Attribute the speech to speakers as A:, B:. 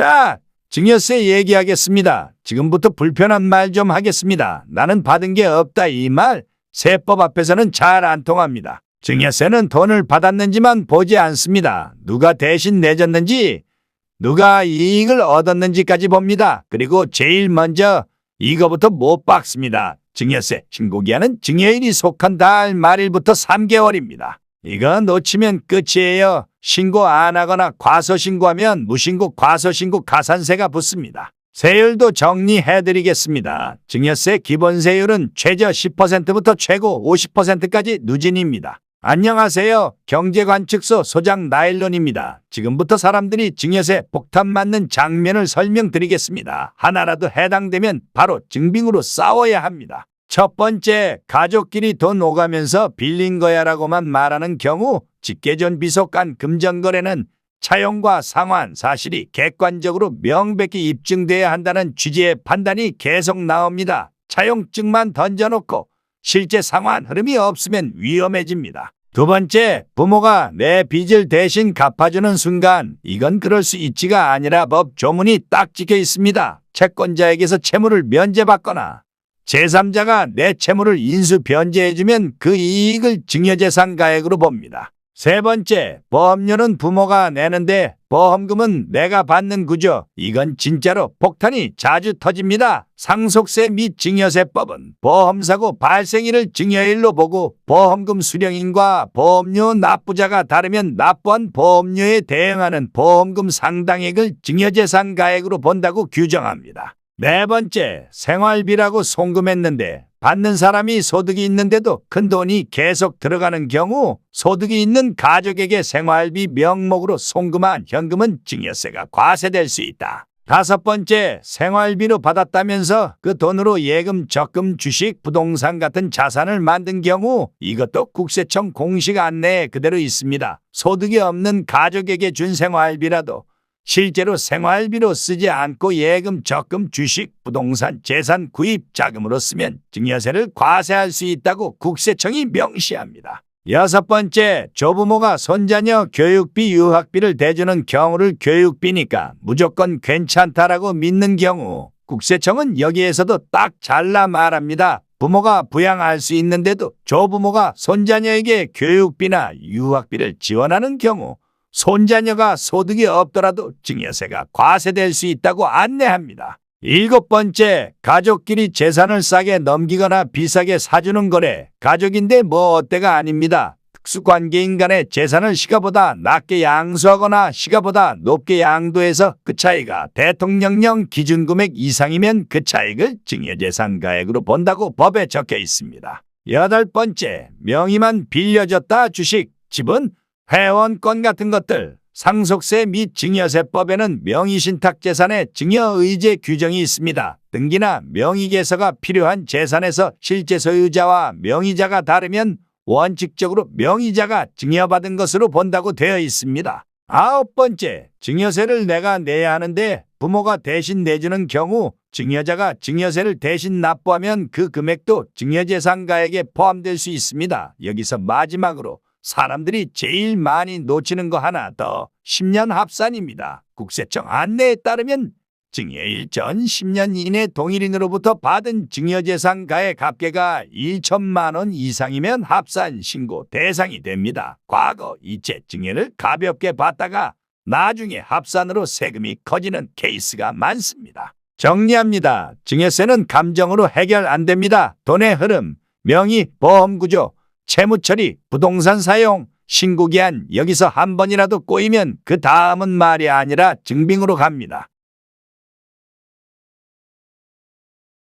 A: 자, 증여세 얘기하겠습니다. 지금부터 불편한 말 좀 하겠습니다. 나는 받은 게 없다 이 말 세법 앞에서는 잘 안 통합니다. 증여세는 돈을 받았는지만 보지 않습니다. 누가 대신 내줬는지, 누가 이익을 얻었는지까지 봅니다. 그리고 제일 먼저 이거부터 못 박습니다. 증여세 신고기한은 증여일이 속한 달 말일부터 3개월입니다. 이거 놓치면 끝이에요. 신고 안 하거나 과소신고하면 무신고 과소신고 가산세가 붙습니다. 세율도 정리해드리겠습니다. 증여세 기본세율은 최저 10%부터 최고 50%까지 누진입니다. 안녕하세요. 경제관측소 소장 나일론입니다. 지금부터 사람들이 증여세 폭탄 맞는 장면을 설명드리겠습니다. 하나라도 해당되면 바로 증빙으로 싸워야 합니다. 첫 번째, 가족끼리 돈 오가면서 빌린 거야라고만 말하는 경우 직계존 비속 간 금전거래는 차용과 상환 사실이 객관적으로 명백히 입증돼야 한다는 취지의 판단이 계속 나옵니다. 차용증만 던져놓고 실제 상환 흐름이 없으면 위험해집니다. 두 번째, 부모가 내 빚을 대신 갚아주는 순간 이건 그럴 수 있지가 아니라 법 조문이 딱 찍혀 있습니다. 채권자에게서 채무를 면제받거나 제3자가 내 채무를 인수 변제해주면 그 이익을 증여재산 가액으로 봅니다. 세 번째, 보험료는 부모가 내는데 보험금은 내가 받는 구조. 이건 진짜로 폭탄이 자주 터집니다. 상속세 및 증여세법은 보험사고 발생일을 증여일로 보고 보험금 수령인과 보험료 납부자가 다르면 납부한 보험료에 대응하는 보험금 상당액을 증여재산 가액으로 본다고 규정합니다. 네 번째, 생활비라고 송금했는데 받는 사람이 소득이 있는데도 큰 돈이 계속 들어가는 경우 소득이 있는 가족에게 생활비 명목으로 송금한 현금은 증여세가 과세될 수 있다. 다섯 번째, 생활비로 받았다면서 그 돈으로 예금, 적금, 주식, 부동산 같은 자산을 만든 경우 이것도 국세청 공식 안내에 그대로 있습니다. 소득이 없는 가족에게 준 생활비라도 실제로 생활비로 쓰지 않고 예금, 적금, 주식, 부동산, 재산 구입 자금으로 쓰면 증여세를 과세할 수 있다고 국세청이 명시합니다. 여섯 번째, 조부모가 손자녀 교육비, 유학비를 대주는 경우를 교육비니까 무조건 괜찮다라고 믿는 경우 국세청은 여기에서도 딱 잘라 말합니다. 부모가 부양할 수 있는데도 조부모가 손자녀에게 교육비나 유학비를 지원하는 경우 손자녀가 소득이 없더라도 증여세가 과세될 수 있다고 안내합니다. 일곱 번째, 가족끼리 재산을 싸게 넘기거나 비싸게 사주는 거래. 가족인데 뭐 어때가 아닙니다. 특수관계인 간의 재산을 시가보다 낮게 양수하거나 시가보다 높게 양도해서 그 차이가 대통령령 기준금액 이상이면 그 차익을 증여재산가액으로 본다고 법에 적혀 있습니다. 여덟 번째, 명의만 빌려줬다 주식, 집은 회원권 같은 것들, 상속세 및 증여세법에는 명의신탁 재산의 증여의제 규정이 있습니다. 등기나 명의개서가 필요한 재산에서 실제 소유자와 명의자가 다르면 원칙적으로 명의자가 증여받은 것으로 본다고 되어 있습니다. 아홉 번째, 증여세를 내가 내야 하는데 부모가 대신 내주는 경우 증여자가 증여세를 대신 납부하면 그 금액도 증여재산가액에 포함될 수 있습니다. 여기서 마지막으로 사람들이 제일 많이 놓치는 거 하나 더 10년 합산입니다. 국세청 안내에 따르면 증여일 전 10년 이내 동일인으로부터 받은 증여재산 가액 합계가 1천만 원 이상이면 합산 신고 대상이 됩니다. 과거 이체 증여를 가볍게 받다가 나중에 합산으로 세금이 커지는 케이스가 많습니다. 정리합니다. 증여세는 감정으로 해결 안 됩니다. 돈의 흐름, 명의, 보험 구조, 채무 처리, 부동산 사용, 신고 기한 여기서 한 번이라도 꼬이면 그 다음은 말이 아니라 증빙으로 갑니다.